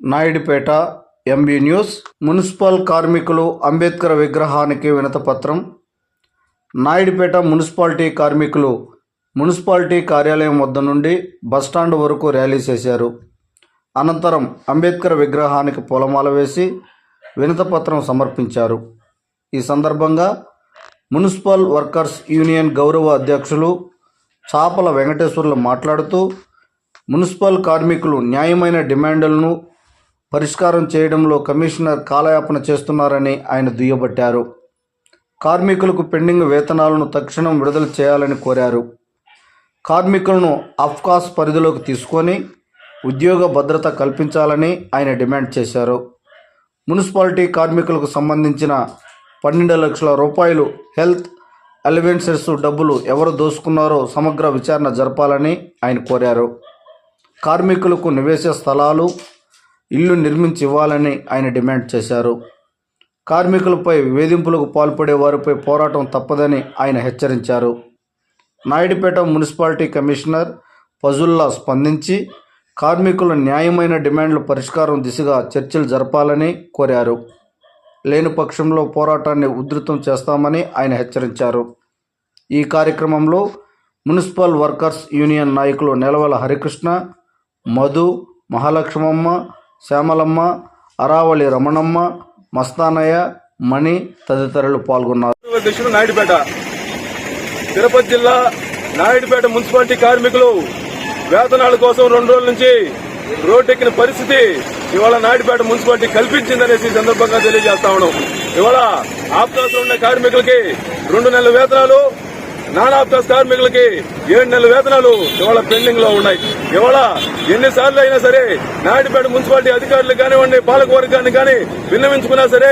Naidupeta MB news municipal కార్మికులు అంబేద్కర్ విగ్రహానికి వినతపత్రం. నాయుడుపేట మున్సిపాలిటీ కార్మికులు మున్సిపాలిటీ కార్యాలయం వద్ద నుండి బస్టాండ్ వరకు ర్యాలీ చేశారు. అనంతరం అంబేద్కర్ విగ్రహానికి పూలమాల వేసి వినతపత్రం సమర్పించారు. ఈ సందర్భంగా మున్సిపల్ వర్కర్స్ యూనియన్ గౌరవ అధ్యక్షులు చాపల వెంకటేశ్వర్లు మాట్లాడుతూ మున్సిపల్ కార్మికులు న్యాయమైన డిమాండ్లను పరిష్కారం చేయడంలో కమిషనర్ కాలయాపన చేస్తున్నారని ఆయన దుయ్యబట్టారు. కార్మికులకు పెండింగ్ వేతనాలను తక్షణం విడుదల చేయాలని కోరారు. కార్మికులను అఫ్కాస్ పరిధిలోకి తీసుకొని ఉద్యోగ భద్రత కల్పించాలని ఆయన డిమాండ్ చేశారు. మున్సిపాలిటీ కార్మికులకు సంబంధించిన పన్నెండు లక్షల రూపాయలు హెల్త్ అలవెన్సెస్ డబ్బులు ఎవరు దోసుకున్నారో సమగ్ర విచారణ జరపాలని ఆయన కోరారు. కార్మికులకు నివేశ స్థలాలు ఇల్లు నిర్మించి ఇవ్వాలని ఆయన డిమాండ్ చేశారు. కార్మికులపై వేధింపులకు పాల్పడే వారిపై పోరాటం తప్పదని ఆయన హెచ్చరించారు. నాయుడుపేట మున్సిపాలిటీ కమిషనర్ ఫజుల్లా స్పందించి కార్మికుల న్యాయమైన డిమాండ్ల పరిష్కారం దిశగా చర్చలు జరపాలని కోరారు. లేని పక్షంలో పోరాటాన్ని ఉధృతం చేస్తామని ఆయన హెచ్చరించారు. ఈ కార్యక్రమంలో మున్సిపల్ వర్కర్స్ యూనియన్ నాయకులు నెలవల హరికృష్ణ మధు మహాలక్ష్మమ్మ శ్యామలమ్మ అరావళి రమణమ్మ మస్తానయ్య మణి తదితరులు పాల్గొన్నారు. అధ్యక్షుడు నాయుడుపేట. తిరుపతి జిల్లా నాయుడుపేట మున్సిపాలిటీ కార్మికులు వేతనాల కోసం రెండు రోజుల నుంచి రోడ్డెక్కిన పరిస్థితి ఇవాళ నాయుడుపేట మున్సిపాలిటీ కల్పించిందనేసి సందర్భంగా తెలియజేస్తా ఉన్నాం. ఇవాళ ఆప్తాస్ ఉన్న కార్మికులకి రెండు నెలల వేతనాలు నాన్ ఆప్తాస్ కార్మికులకి ఏడు నెలల వేతనాలు ఇవాళ పెండింగ్లో ఉన్నాయి. ఇవాళ ఎన్నిసార్లు అయినా సరే నాయుడుపేట మున్సిపాలిటీ అధికారులు కానివ్వండి పాలక వర్గాన్ని కానీ విన్నవించుకున్నా సరే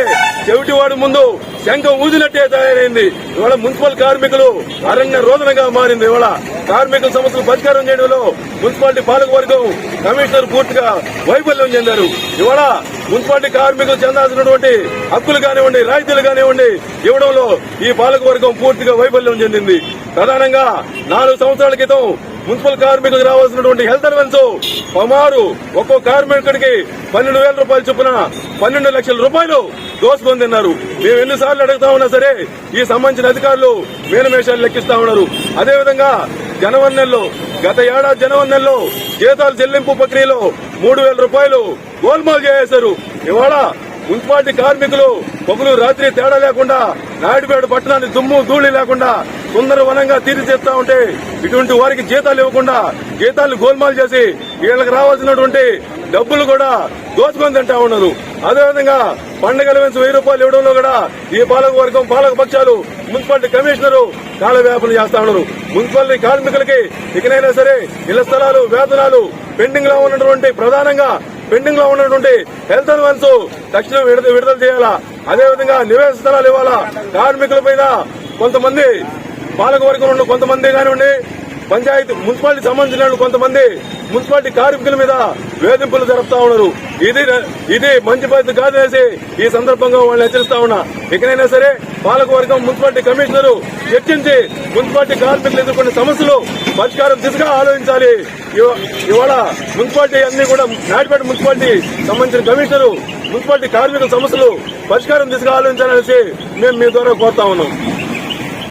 చెవిటివాడు ముందు శంఖం ఊదినట్టే తయారైంది. ఇవాళ మున్సిపల్ కార్మికులు అరణ్య రోదనగా మారింది. ఇవాళ కార్మికుల సమస్యలు పరిష్కారం చేయడంలో మున్సిపాలిటీ పాలకవర్గం కమిషనర్ పూర్తిగా వైఫల్యం చెందారు. ఇవాళ మున్సిపాలిటీ కార్మికులు చెందాల్సినటువంటి హక్కులు కానివ్వండి రాయితీలు కానివ్వండి ఇవ్వడంలో ఈ పాలకవర్గం పూర్తిగా వైఫల్యం చెందింది. ప్రధానంగా నాలుగు సంవత్సరాల క్రితం మున్సిపల్ కార్మికులకు రావాల్సినటువంటి హెల్త్ అలవెన్స్ సుమారు ఒక్కో కార్మికుడికి పన్నెండు వేల రూపాయలు చొప్పున పన్నెండు లక్షల రూపాయలు దోసుకొని తిన్నారు మేము ఎన్నిసార్లు అడుగుతా ఉన్నా సరే ఈ సంబంధించిన అధికారులు మేనమేషాలు లెక్కిస్తా ఉన్నారు. అదేవిధంగా జనవరి నెలలో గత ఏడాది జనవరి నెలలో జీతాలు చెల్లింపు ప్రక్రియలో మూడు వేల రూపాయలు గోల్మాల్ చేశారు ఇవాళ మున్సిపాలిటీ కార్మికులు పగులు రాత్రి తేడా లేకుండా నాయుడుపేట పట్టణాన్ని దుమ్ము ధూళి లేకుండా సుందరవనంగా తీర్చిదిద్దా ఉంటే ఇటువంటి వారికి జీతాలు ఇవ్వకుండా జీతాలు గోల్మాలు చేసి వీళ్ళకి రావాల్సినటువంటి డబ్బులు కూడా దోచుకొని తింటా ఉన్నారు. అదేవిధంగా పండగల నుంచి వెయ్యి రూపాయలు ఇవ్వడంలో కూడా ఈ పాలక వర్గం పాలక పక్షాలు మున్సిపాలిటీ కమిషనరు కాలవ్యాపన చేస్తా ఉన్నారు. మున్సిపాలిటీ కార్మికులకి ఇకనైనా సరే ఇళ్ళ స్థలాలు వేతనాలు పెండింగ్లో ఉన్నటువంటి ప్రధానంగా పెండింగ్లో ఉన్నటువంటి హెల్త్ అడ్వాన్స్ తక్షణం విడుదల విడుదల చేయాలా? అదేవిధంగా నివేశ స్థలాలు ఇవ్వాలా? కార్మికుల పైన కొంతమంది పాలకవర్గంలో కొంతమంది కానివ్వండి పంచాయతీ మున్సిపాలిటీ సంబంధించిన కొంతమంది మున్సిపాలిటీ కార్మికుల మీద వేధింపులు జరుపుతా ఉన్నారు. ఇది ఇది మంచి పద్ధతి కాదనేసి ఈ సందర్భంగా వాళ్ళని హెచ్చరిస్తా ఉన్నా. ఇకనైనా సరే పాలకవర్గం మున్సిపాలిటీ కమిషనర్ చర్చించి మున్సిపాలిటీ కార్మికులు ఎదుర్కొనే సమస్యలు పరిష్కారం దిశగా ఆలోచించాలి. ఇవాళ మున్సిపాలిటీ అన్ని కూడా నాటిపేట మున్సిపాలిటీ సంబంధించిన కమిషనర్ మున్సిపాలిటీ కార్మికుల సమస్యలు పరిష్కారం దిశగా ఆలోచించాలనేసి మేము మీ ద్వారా కోరుతా ఉన్నాం.